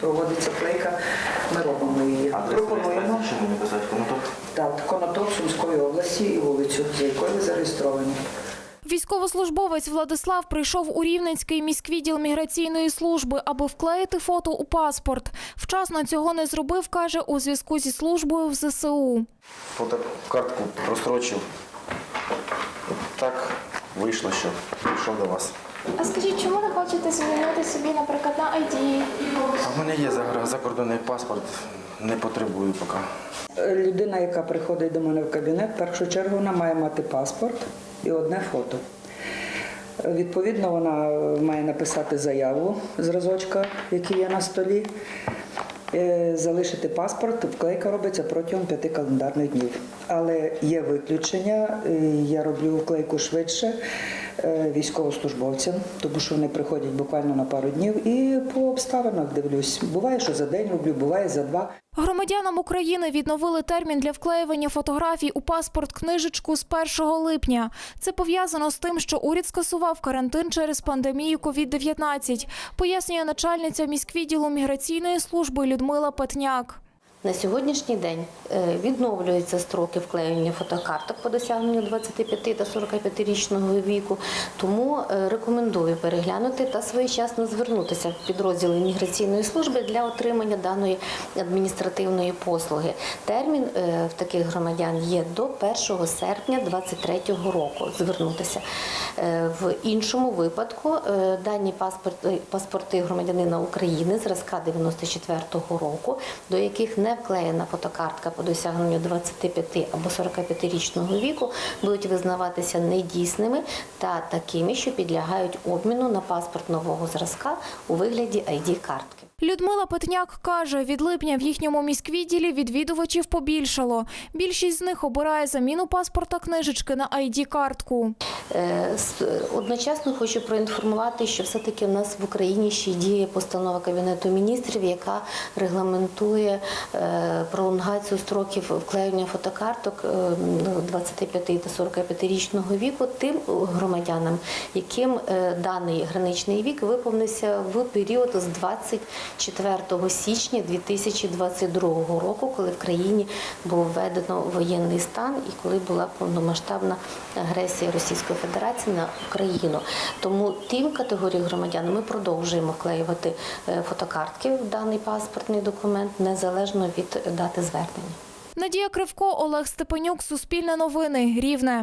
Проводиться клейка, ми робимо її. Пропонуємо Чому не писати конотоп? так, Конотоп Сумської області і вулицю, за якою зареєстровані. Військовослужбовець Владислав прийшов у Рівненський міськвідділ міграційної служби, аби вклеїти фото у паспорт. Вчасно цього не зробив, каже, у зв'язку зі службою в ЗСУ. Фотокартку прострочив. Так вийшло, що прийшов до вас. А скажіть, чому не хочете змінити собі, наприклад, на ID? А в мене є загра- закордонний паспорт, не потребую поки. Е, Людина, яка приходить до мене в кабінет, в першу чергу вона має мати паспорт і одне фото. Е, Відповідно, вона е, має написати заяву зразочка, який є на столі, залишити паспорт. Вклейка робиться протягом п'яти календарних днів. Але є виключення. е, Я роблю вклейку швидше е, військовослужбовцям, тому що вони приходять буквально на пару днів і по обставинах дивлюсь. Буває, що за день роблю, буває за два. Громадянам України відновили термін для вклеювання фотографій у паспорт книжечку з 1 липня. Це пов'язано з тим, що уряд скасував карантин через пандемію COVID-19, пояснює начальниця міськвідділу міграційної служби Людмила Петняк. На сьогоднішній день е, відновлюються строки вклеювання фотокарток по досягненню 25 та 45-річного віку. Тому е, рекомендую переглянути та своєчасно звернутися в підрозділи міграційної служби для отримання даної адміністративної послуги. Термін е, в таких громадян є до 1 серпня 2023 року. Звернутися в іншому випадку дані паспорти, паспорти громадянина України зразка 94-го року, до яких не вклеєна фотокартка по досягненню 25 або 45-річного віку, будуть визнаватися недійсними та такими, що підлягають обміну на паспорт нового зразка у вигляді ID-картки. Людмила Петняк каже, від липня в їхньому міськвідділі відвідувачів побільшало. Більшість з них обирає заміну паспорта книжечки на ID-картку. Е, Одночасно хочу проінформувати, що все-таки в нас в Україні ще діє постанова Кабінету міністрів, яка регламентує е, пролонгацію строків вклеювання фотокарток е, ну, 25 та 45-річного віку тим громадянам, яким е, даний граничний вік виповнився в період з 24 січня 2022 року, коли в країні було введено воєнний стан і коли була повномасштабна агресія Російської Федерації на Україну. Тому тим категоріям громадян ми продовжуємо вклеювати е, фотокартки в даний паспортний документ незалежно від дати звернення. Надія Кривко, Олег Степенюк, Суспільне новини, Рівне.